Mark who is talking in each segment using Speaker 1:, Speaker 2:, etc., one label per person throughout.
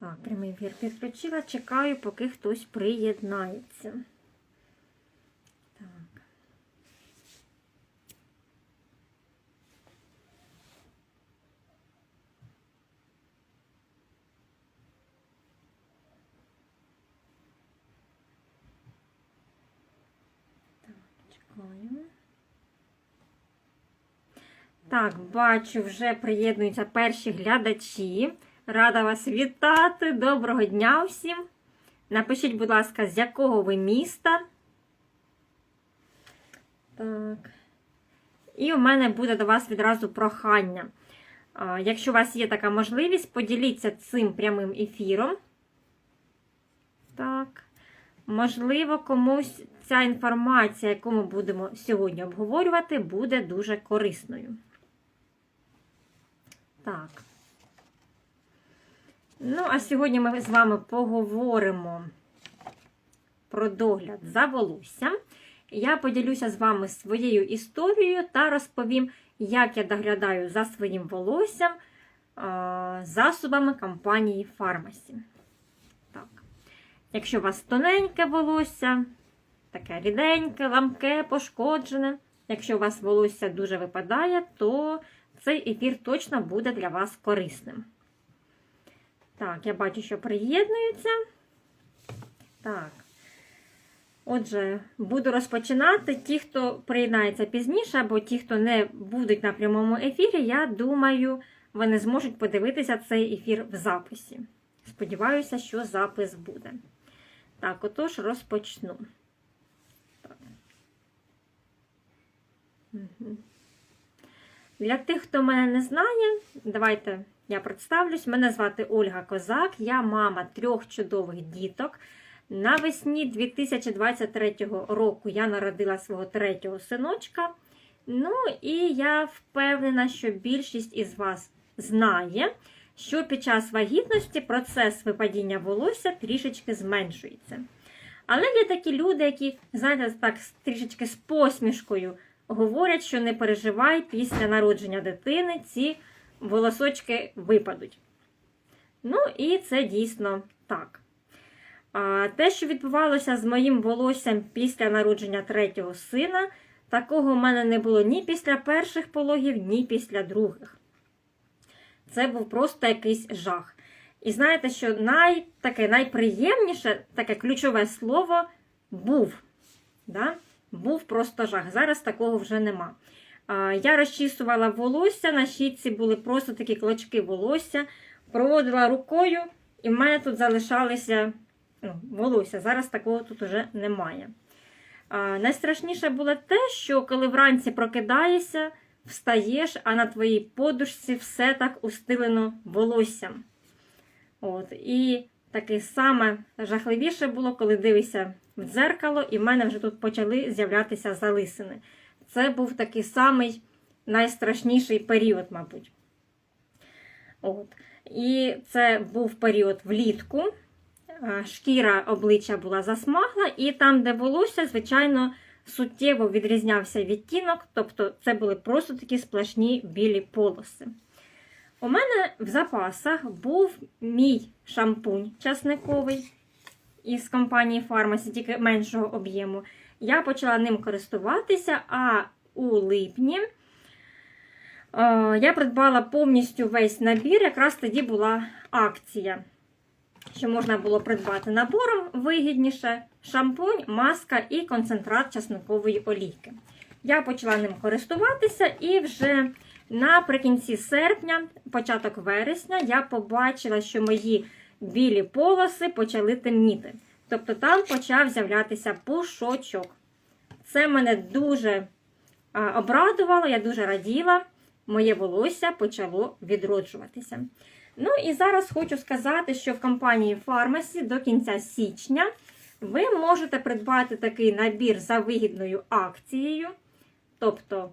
Speaker 1: Так, прямий ефір підключила. Чекаю, поки хтось приєднається. Так. Так, чекаю. Так, бачу, вже приєднуються перші глядачі. Рада вас вітати. Доброго дня всім. Напишіть, будь ласка, з якого ви міста. Так. І у мене буде до вас відразу прохання. Якщо у вас є така можливість, поділіться цим прямим ефіром. Так. Можливо, комусь ця інформація, яку ми будемо сьогодні обговорювати, буде дуже корисною. Так. Ну, а сьогодні ми з вами поговоримо про догляд за волоссям. Я поділюся з вами своєю історією та розповім, як я доглядаю за своїм волоссям засобами компанії Фармасі. Так. Якщо у вас тоненьке волосся, таке ріденьке, ламке, пошкоджене, якщо у вас волосся дуже випадає, то цей ефір точно буде для вас корисним. Так, я бачу, що приєднуються. Так. Отже, буду розпочинати. Ті, хто приєднається пізніше, або ті, хто не будуть на прямому ефірі, я думаю, вони зможуть подивитися цей ефір в записі. Сподіваюся, що запис буде. Так, отож, розпочну. Так. Угу. Для тих, хто мене не знає, давайте я представлюсь. Мене звати Ольга Козак, я мама трьох чудових діток. Навесні 2023 року я народила свого третього синочка. Ну, і я впевнена, що більшість із вас знає, що під час вагітності процес випадіння волосся трішечки зменшується. Але є такі люди, які, знаєте, так трішечки з посмішкою говорять, що не переживай після народження дитини ці волосочки випадуть. Ну, і це дійсно так. А Те, що відбувалося з моїм волоссям після народження третього сина, такого в мене не було ні після перших пологів, ні після других. Це був просто якийсь жах. І знаєте, що най, таке найприємніше, таке ключове слово був. Да? Був просто жах. Зараз такого вже нема. Я розчісувала волосся, на щітці були просто такі клочки волосся, проводила рукою, і в мене тут залишалися ну, волосся. Зараз такого тут вже немає. А, Найстрашніше було те, що коли вранці прокидаєшся, встаєш, а на твоїй подушці все так устилено волоссям. От, І таке саме жахливіше було, коли дивишся в дзеркало, і в мене вже тут почали з'являтися залисини. Це був такий самий найстрашніший період, мабуть. От. І це був період влітку. Шкіра обличчя була засмагла, і там, де волосся, звичайно, суттєво відрізнявся відтінок, тобто це були просто такі сплошні білі полоси. У мене в запасах був мій шампунь часниковий із компанії Pharmacy, тільки меншого об'єму. Я почала ним користуватися, а у липні е, я придбала повністю весь набір, якраз тоді була акція, що можна було придбати набором вигідніше шампунь, маска і концентрат часникової олійки. Я почала ним користуватися і вже наприкінці серпня, початок вересня, я побачила, що мої білі полоси почали темніти. Тобто там почав з'являтися пушочок. Це мене дуже обрадувало, я дуже раділа, моє волосся почало відроджуватися. Ну і зараз хочу сказати, що в компанії Pharmacy до кінця січня ви можете придбати такий набір за вигідною акцією. Тобто,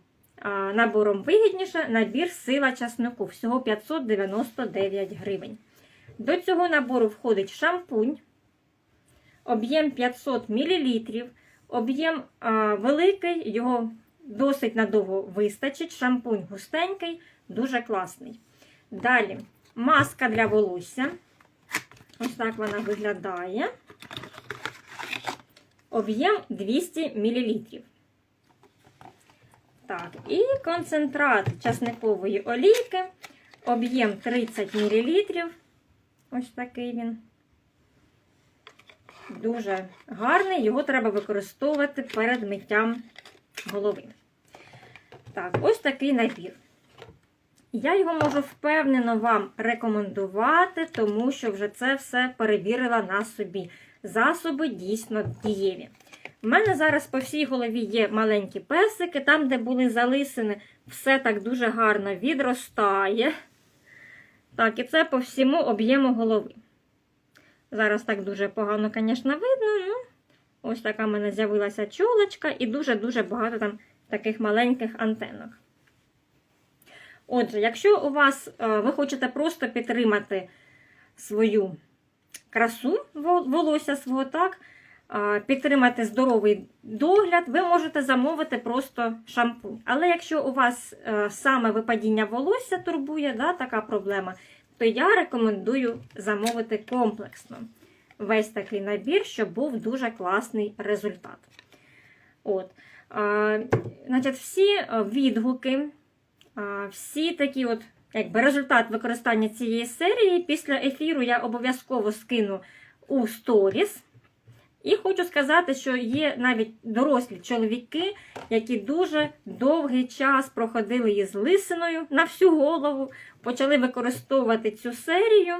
Speaker 1: набором вигідніше набір сила часнику, всього 599 гривень. До цього набору входить шампунь, об'єм 500 мл, об'єм великий, його досить надовго вистачить. Шампунь густенький, дуже класний. Далі маска для волосся. Ось так вона виглядає. Об'єм 200 мл. Так, і концентрат часникової олійки. Об'єм 30 мл. Ось такий він. Дуже гарний, його треба використовувати перед миттям голови. Так, ось такий набір. Я його можу впевнено вам рекомендувати, тому що вже це все перевірила на собі. Засоби дійсно дієві. У мене зараз по всій голові є маленькі песики, там, де були залисини, все так дуже гарно відростає. Так, і це по всьому об'єму голови. Зараз так дуже погано, звісно, видно. Ну, ось така в мене з'явилася чолочка і дуже-дуже багато там таких маленьких антенок. Отже, якщо у вас е, ви хочете просто підтримати свою красу волосся свого, так, підтримати здоровий догляд, ви можете замовити просто шампунь. Але якщо у вас е, саме випадіння волосся турбує, да, така проблема, то я рекомендую замовити комплексно весь такий набір, щоб був дуже класний результат. От. А, значить, Всі відгуки, а, всі такі от, якби результат використання цієї серії після ефіру я обов'язково скину у сторіс. І хочу сказати, що є навіть дорослі чоловіки, які дуже довгий час проходили її з лисиною на всю голову, почали використовувати цю серію.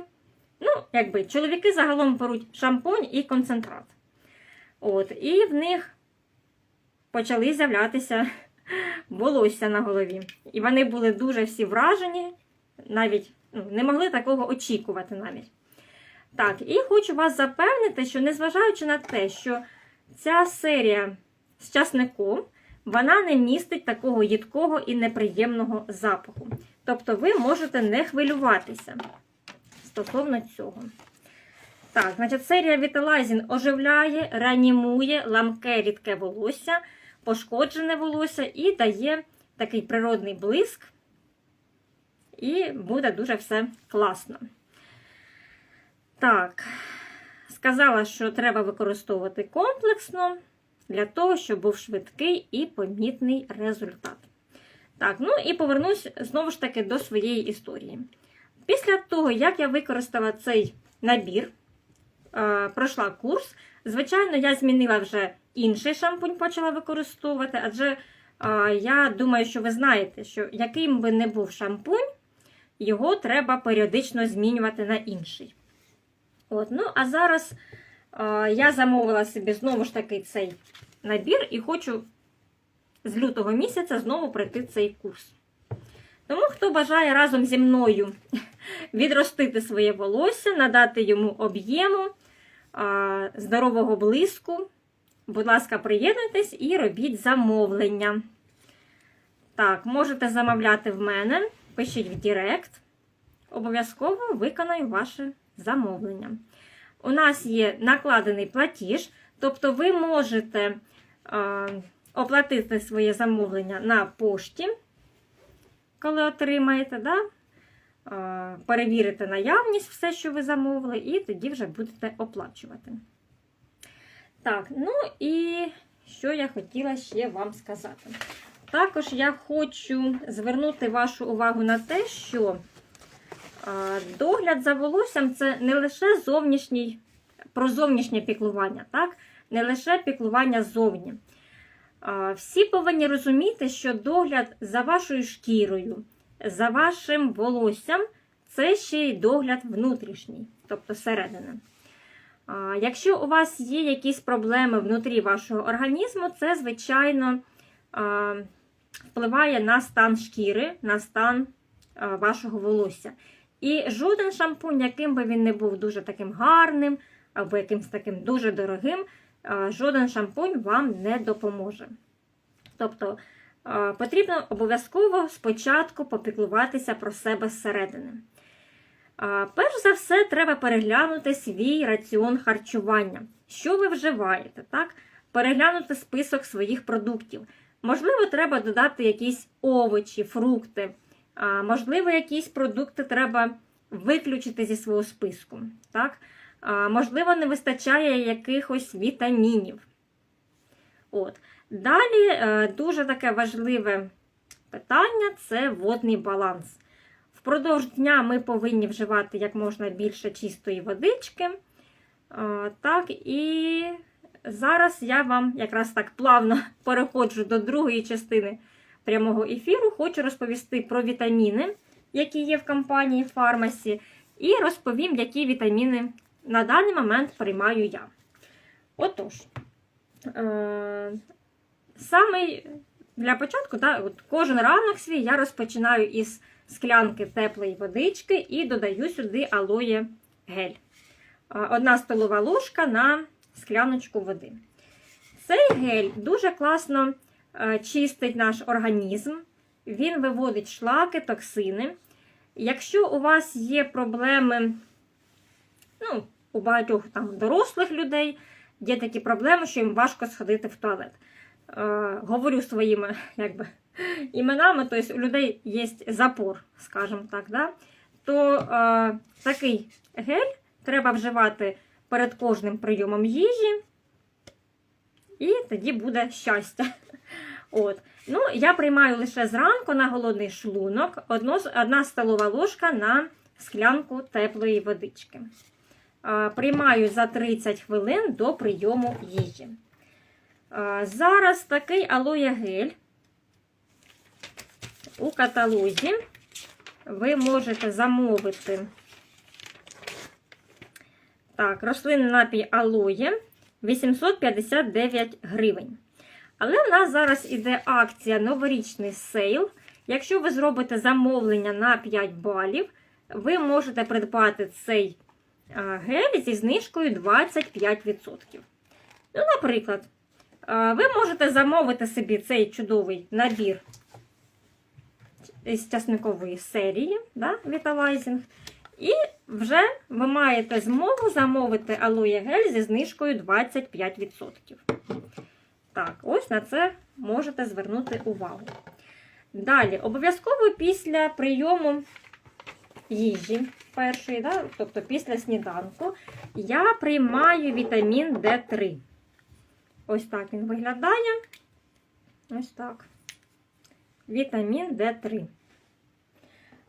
Speaker 1: Ну, якби чоловіки загалом беруть шампунь і концентрат. От, І в них почали з'являтися волосся на голові. І вони були дуже всі вражені, навіть ну, не могли такого очікувати навіть. Так, і хочу вас запевнити, що незважаючи на те, що ця серія з часником, вона не містить такого їдкого і неприємного запаху. Тобто ви можете не хвилюватися стосовно цього. Так, значить, серія Vitalizing оживляє, реанімує ламке рідке волосся, пошкоджене волосся і дає такий природний блиск. І буде дуже все класно. Так, сказала, що треба використовувати комплексно для того, щоб був швидкий і помітний результат. Так, ну і повернусь знову ж таки до своєї історії. Після того, як я використала цей набір, е, пройшла курс, звичайно, я змінила вже інший шампунь, почала використовувати, адже е, я думаю, що ви знаєте, що яким би не був шампунь, його треба періодично змінювати на інший. От, ну, А зараз е, я замовила собі знову ж таки цей набір і хочу з лютого місяця знову пройти цей курс. Тому, хто бажає разом зі мною відростити своє волосся, надати йому об'єму, здорового блиску, будь ласка, приєднуйтесь і робіть замовлення. Так, можете замовляти в мене, пишіть в Директ. Обов'язково виконаю ваше замовлення. У нас є накладений платіж, тобто ви можете а, оплатити своє замовлення на пошті коли отримаєте, да? перевірите наявність, все, що ви замовили, і тоді вже будете оплачувати. Так, ну і що я хотіла ще вам сказати. Також я хочу звернути вашу увагу на те, що догляд за волоссям це не лише зовнішній, про зовнішнє піклування, так? не лише піклування зовні. Всі повинні розуміти, що догляд за вашою шкірою, за вашим волоссям це ще й догляд внутрішній, тобто середини. Якщо у вас є якісь проблеми внутрі вашого організму, це, звичайно, впливає на стан шкіри, на стан вашого волосся. І жоден шампунь, яким би він не був дуже таким гарним, або якимось таким дуже дорогим, жоден шампунь вам не допоможе. Тобто потрібно обов'язково спочатку попіклуватися про себе зсередини. Перш за все, треба переглянути свій раціон харчування. Що ви вживаєте? так? Переглянути список своїх продуктів. Можливо, треба додати якісь овочі, фрукти. Можливо, якісь продукти треба виключити зі свого списку. так? Можливо, не вистачає якихось вітамінів. От. Далі е, дуже таке важливе питання це водний баланс. Впродовж дня ми повинні вживати як можна більше чистої водички. Так, і зараз я вам якраз так плавно переходжу до другої частини прямого ефіру. Хочу розповісти про вітаміни, які є в компанії Фармасі, і розповім, які вітаміни на даний момент приймаю я. Отож, е, саме для початку, да, от кожен ранок свій я розпочинаю із склянки теплої водички і додаю сюди алоє гель. Е, Одна столова ложка на скляночку води. Цей гель дуже класно чистить наш організм, він виводить шлаки, токсини. Якщо у вас є проблеми, ну, у багатьох там дорослих людей є такі проблеми, що їм важко сходити в туалет. Е, говорю своїми якби, іменами, тобто у людей є запор, скажімо так, да? то е, такий гель треба вживати перед кожним прийомом їжі, і тоді буде щастя. От. Ну, Я приймаю лише зранку на голодний шлунок одно, одна столова ложка на склянку теплої водички. А, Приймаю за 30 хвилин до прийому їжі. А, Зараз такий алоє гель у каталозі ви можете замовити так, рослинний напій алоє 859 гривень. Але в нас зараз іде акція новорічний сейл. Якщо ви зробите замовлення на 5 балів, ви можете придбати цей гель зі знижкою 25%. Ну, наприклад, ви можете замовити собі цей чудовий набір з часникової серії да, Vitalizing. І вже ви маєте змогу замовити алоє гель зі знижкою 25%. Так, ось на це можете звернути увагу. Далі, обов'язково після прийому їжі першої, да, тобто після сніданку, я приймаю вітамін D3. Ось так він виглядає. Ось так. Вітамін D3.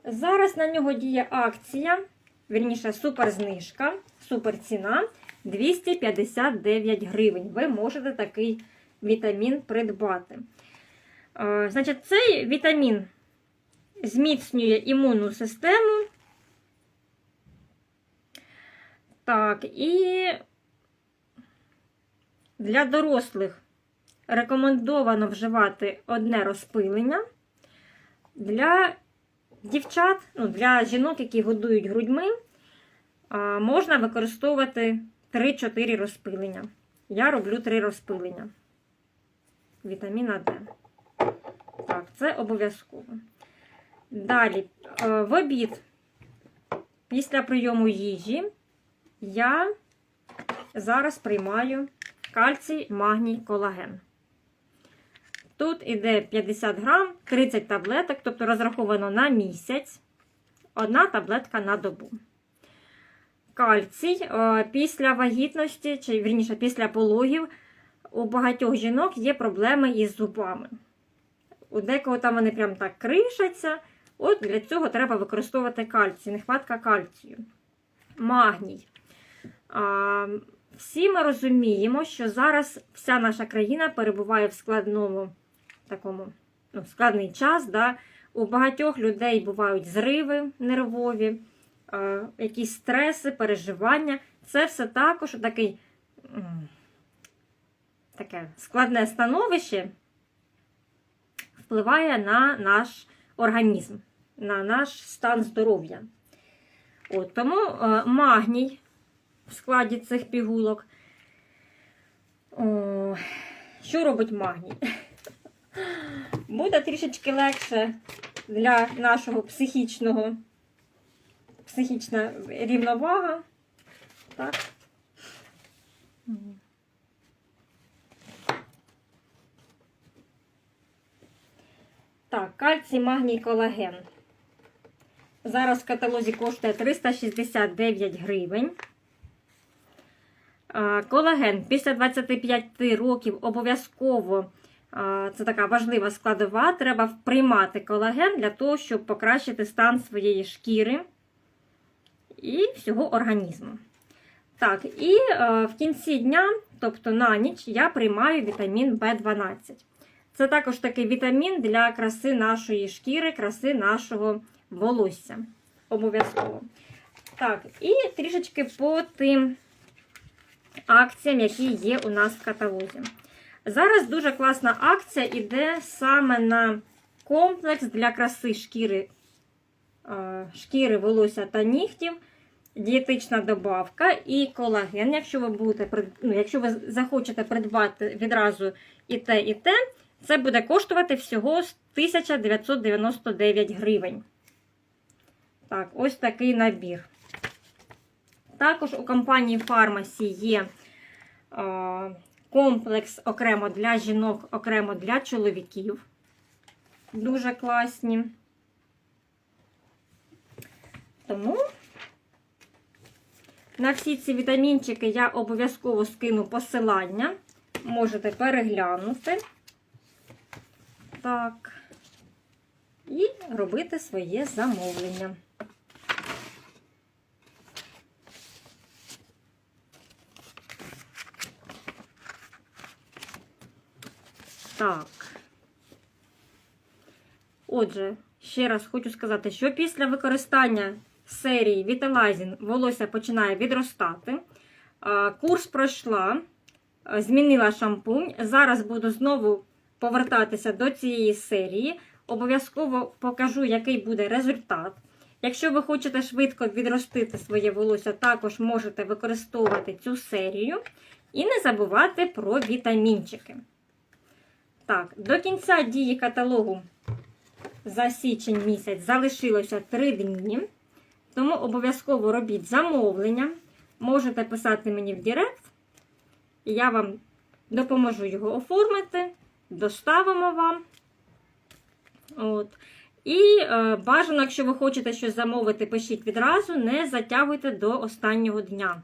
Speaker 1: Зараз на нього діє акція, вірніше, суперзнижка, суперціна 259 гривень. Ви можете такий вітамін придбати. Е, Значить, цей вітамін зміцнює імунну систему. Так, і для дорослих рекомендовано вживати одне розпилення. Для дівчат, ну, для жінок, які годують грудьми, можна використовувати 3-4 розпилення. Я роблю 3 розпилення вітаміна Д. Так, це обов'язково. Далі, е, в обід, після прийому їжі, я зараз приймаю кальцій, магній, колаген. Тут іде 50 грам, 30 таблеток, тобто розраховано на місяць, одна таблетка на добу. Кальцій е, після вагітності, чи вірніше, після пологів, у багатьох жінок є проблеми із зубами. У декого там вони прям так кришаться. От для цього треба використовувати кальцій, нехватка кальцію. Магній. А, всі ми розуміємо, що зараз вся наша країна перебуває в складному такому ну, складний час. Да? У багатьох людей бувають зриви нервові, е, якісь стреси, переживання. Це все також такий, таке складне становище впливає на наш організм, на наш стан здоров'я. От, Тому е, магній в складі цих пігулок. О, що робить магній? Буде трішечки легше для нашого психічного, психічна рівновага. Так. Так, кальцій, магній, колаген. Зараз в каталозі коштує 369 гривень. Колаген після 25 років обов'язково це така важлива складова. Треба приймати колаген для того, щоб покращити стан своєї шкіри і всього організму. Так, і е, в кінці дня, тобто на ніч, я приймаю вітамін В12. Це також такий вітамін для краси нашої шкіри, краси нашого волосся. Обов'язково. Так, і трішечки по тим акціям, які є у нас в каталозі. Зараз дуже класна акція іде саме на комплекс для краси шкіри, е, шкіри волосся та нігтів. Дієтична добавка і колаген. Якщо ви будете ну, якщо ви захочете придбати відразу і те, і те, це буде коштувати всього 1999 гривень. Так, ось такий набір. Також у компанії Pharmacy є е, комплекс окремо для жінок, окремо для чоловіків. Дуже класні. Тому на всі ці вітамінчики я обов'язково скину посилання. Можете переглянути. Так. І робити своє замовлення. Так. Отже, ще раз хочу сказати, що після використання серії Vitalizing волосся починає відростати. Курс пройшла, змінила шампунь. Зараз буду знову повертатися до цієї серії. Обов'язково покажу, який буде результат. Якщо ви хочете швидко відростити своє волосся, також можете використовувати цю серію. І не забувати про вітамінчики. Так, до кінця дії каталогу за січень місяць залишилося 3 дні. Тому обов'язково робіть замовлення. Можете писати мені в Директ. Я вам допоможу його оформити, доставимо вам. От. І е, бажано, якщо ви хочете щось замовити, пишіть відразу, не затягуйте до останнього дня.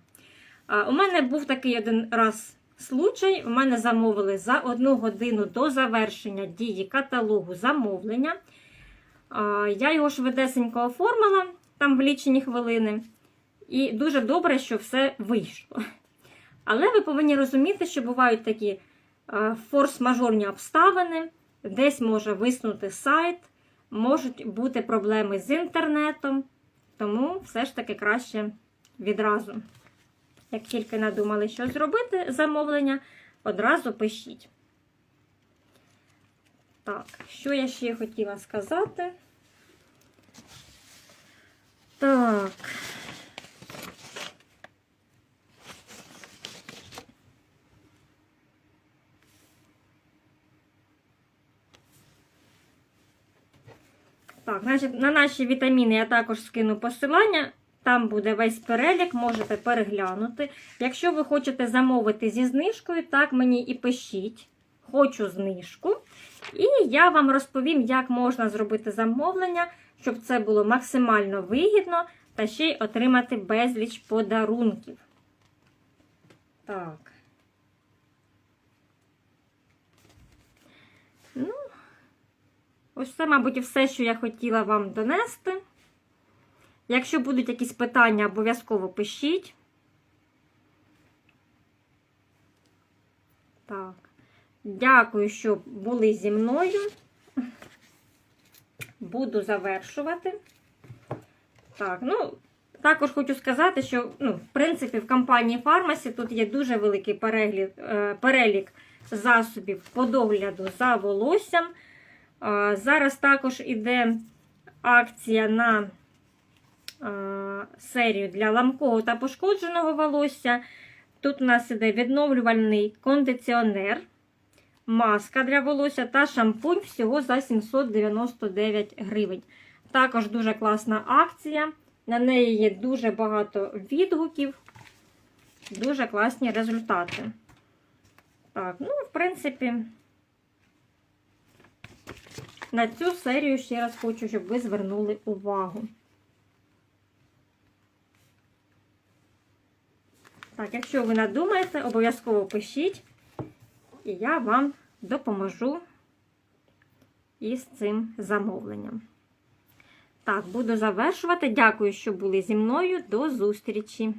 Speaker 1: Е, у мене був такий один раз случай. У мене замовили за одну годину до завершення дії каталогу замовлення. Е, я його швидесенько оформила там в лічені хвилини. І дуже добре, що все вийшло. Але ви повинні розуміти, що бувають такі форс-мажорні обставини, десь може виснути сайт, можуть бути проблеми з інтернетом, тому все ж таки краще відразу. Як тільки надумали, що зробити замовлення, одразу пишіть. Так, що я ще хотіла сказати? Так. Так, значить, на наші вітаміни я також скину посилання. Там буде весь перелік, можете переглянути. Якщо ви хочете замовити зі знижкою, так мені і пишіть. Хочу знижку. І я вам розповім, як можна зробити замовлення, щоб це було максимально вигідно та ще й отримати безліч подарунків. Так. Ну, ось це, мабуть, все, що я хотіла вам донести. Якщо будуть якісь питання, обов'язково пишіть. Так. Дякую, що були зі мною. Буду завершувати. Так, ну, також хочу сказати, що, ну, в принципі, в компанії Фармасі тут є дуже великий перегляд, е, перелік засобів по догляду за волоссям. Зараз також іде акція на серію для ламкого та пошкодженого волосся. Тут у нас іде відновлювальний кондиціонер, маска для волосся та шампунь всього за 799 гривень. Також дуже класна акція. На неї є дуже багато відгуків, дуже класні результати. Так, ну, в принципі, на цю серію ще раз хочу, щоб ви звернули увагу. Так, якщо ви надумаєте, обов'язково пишіть, і я вам допоможу із цим замовленням. Так, буду завершувати. Дякую, що були зі мною. До зустрічі!